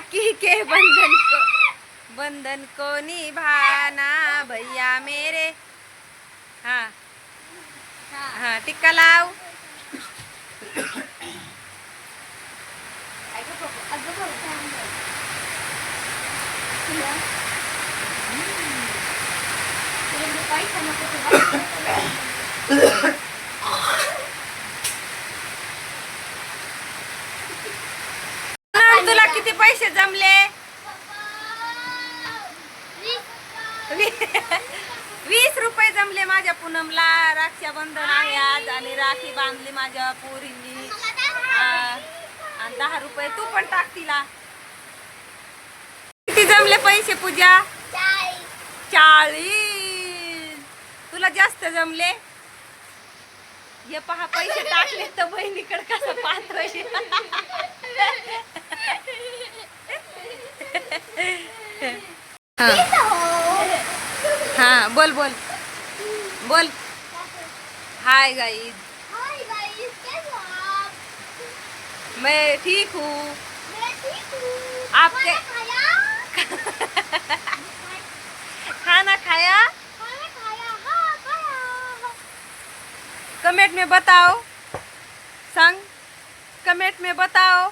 राखी के बंधन को। बंधन को निभाना भैया मेरे। हा। हा। टिक्का लाव म्हणून तुला किती पैसे जमले वी- वीस रुपये जमले माझ्या पूनमला. रक्षाबंधन आहे आज आणि राखी बांधली माझ्या पोरींनी. आणि दहा रुपये तू पण टाक तिला. किती जमले पैसे पूजा? चाळीस. तुला जास्त जमले? हे पहा पैसे टाकले तर बहिणीकडे कसं हा. हा बोल बोल। बोल। Hi guys. मैं ठीक हूँ। आपके खाना खाया। कमेंट में बताओ। संग कमेंट में बताओ।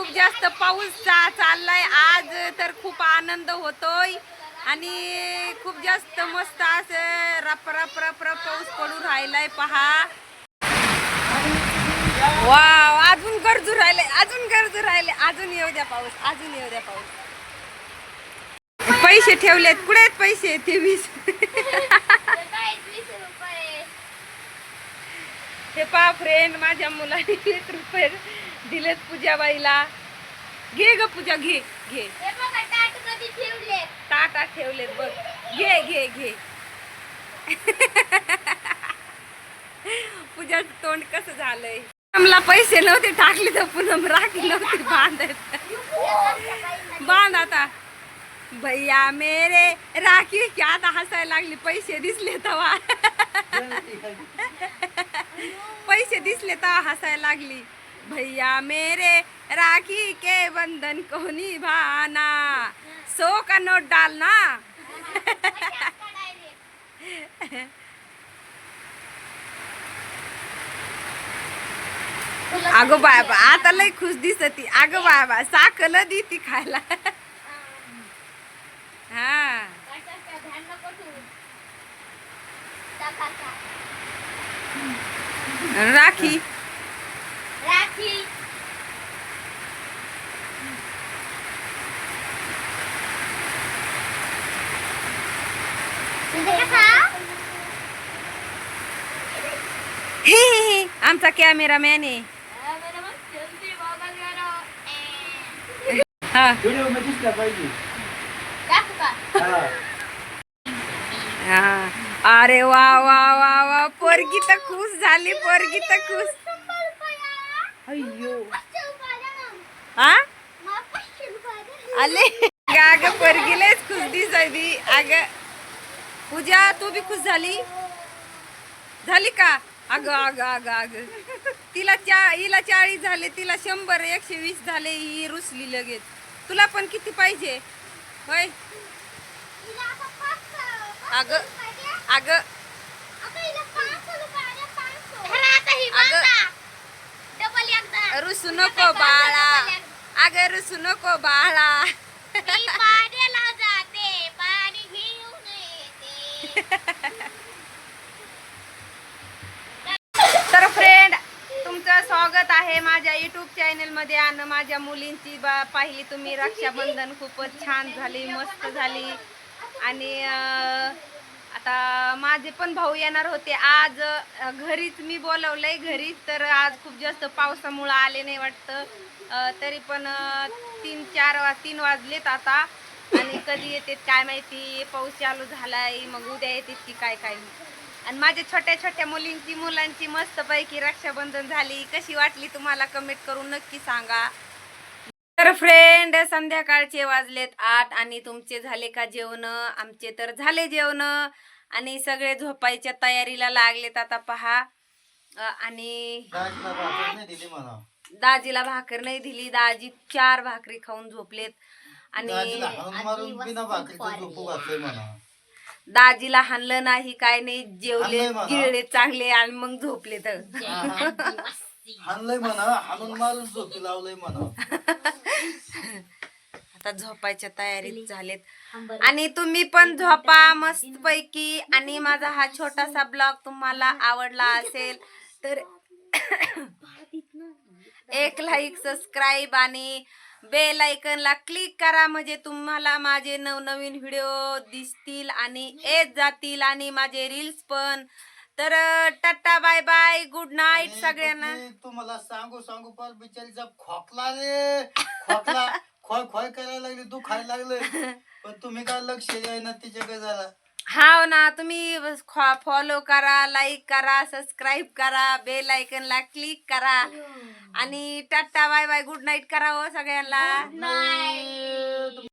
खूप जास्त पाऊस चा- चाललाय. आज तर खूप आनंद होतोय. आणि खूप जास्त मस्त असं रप रप रप रप पाऊस पडून राहिलाय. पहा. वा अजून गरजू राहिले अजून गरजू राहिले. अजून येऊ द्या पाऊस अजून येऊ द्या पाऊस. पैसे ठेवलेत. कुठे आहेत पैसे? ते वीस. हे पहा फ्रेंड माझ्या मुलाने वीस रुपये दिलेत पूजाबाईला. घे ग पूजा घे घे. टाटा ठेवलेत. बघ. घे घे घे. पूजाचं तोंड कसं झालंय? पूनमला पैसे नव्हते टाकले तर पूनम राखी नव्हती बांधत. बांध आता. भैया मेरे राखी की आता हसायला लागली. पैसे दिसले तवा. पैसे दिसले तवा हसायला लागली. भैया मेरे राखी के बंधन को निभाना। सो का नोट डालना? अगं बाबा आता लय खुश दिसती. अगं बाबा साखल दी ती खायला. हा. राखी हे हे, हे, आमचा कॅमेरामॅन आहे हा व्हिडिओमध्ये दिसला पाहिजे हा हा अरे वा वा वा वा पोरगी तर खुश झाली पोरगी तर खुश अय्यो हा आले अग पोरगी लयच खुश दिसायली अग पूजा तू बी खुश झाली झाली का अग अग अग अग. तिला चा हिला चाळीस झाले तिला शंभर एकशे वीस झाले ही रुसली लगेच. तुला पण किती पाहिजे? होय? अग अग. रुसू नको बाळा. अग रुसू नको बाळा. तर फ्रेंड तुमचं स्वागत आहे माझ्या युट्यूब चॅनलमध्ये आणि माझ्या मुलींची बा पाहिली तुम्ही रक्षाबंधन. खूपच छान झाली मस्त झाली. आणि आता माझे पण भाऊ येणार होते. आज घरीच मी बोलवलंय घरीच तर आज खूप जास्त पावसामुळं आले नाही वाटतं. तरी पण तीन चार वा तीन वाजलेत आता. आणि कधी येते काय माहिती पाऊस चालू झालाय मग उद्या येते की काय काय आणि माझ्या छोट्या छोट्या मुलींची मुलांची मस्तपैकी रक्षाबंधन झाली. कशी वाटली तुम्हाला कमेंट करून नक्की सांगा. तर फ्रेंड संध्याकाळचे वाजलेत आठ आणि तुमचे झाले का जेवण? आमचे तर झाले जेवण. आणि सगळे झोपायच्या तयारीला लागलेत आता पहा. आणि दाजीला भाकर नाही दिली दाजी चार भाकरी खाऊन झोपलेत. आणि दाजीला हाणलं नाही काय नाही जेवले हाणलंय. गिळले चांगले आणि मग झोपले तर. हाणलंय म्हणा हाणून मारून झोपी लावलंय म्हणा. आता झोपायच्या तयारीत झालेत. आणि तुम्ही पण झोपा मस्त पैकी आणि माझा हा छोटासा ब्लॉग तुम्हाला आवडला असेल तर एक लाईक सबस्क्राईब आणि बेल आयकनला क्लिक करा म्हणजे तुम्हाला माझे नवनवीन व्हिडिओ दिसतील आणि येत जातील आणि माझे रील्स पण. तर tata bye bye good night सगळ्यांना. तुम्हाला सांगू सांगू पर बिचारीचा खोकला रे. खोकला खोय खोय करायला लागली तू खायला लागले पण तुम्ही काय लक्ष द्यायना तिच्याकडे झाला हाव ना तुम्ही फॉलो करा लाईक करा सबस्क्राईब करा बेल आयकनला क्लिक करा. आणि tata bye bye good night करा हो सगळ्यांना.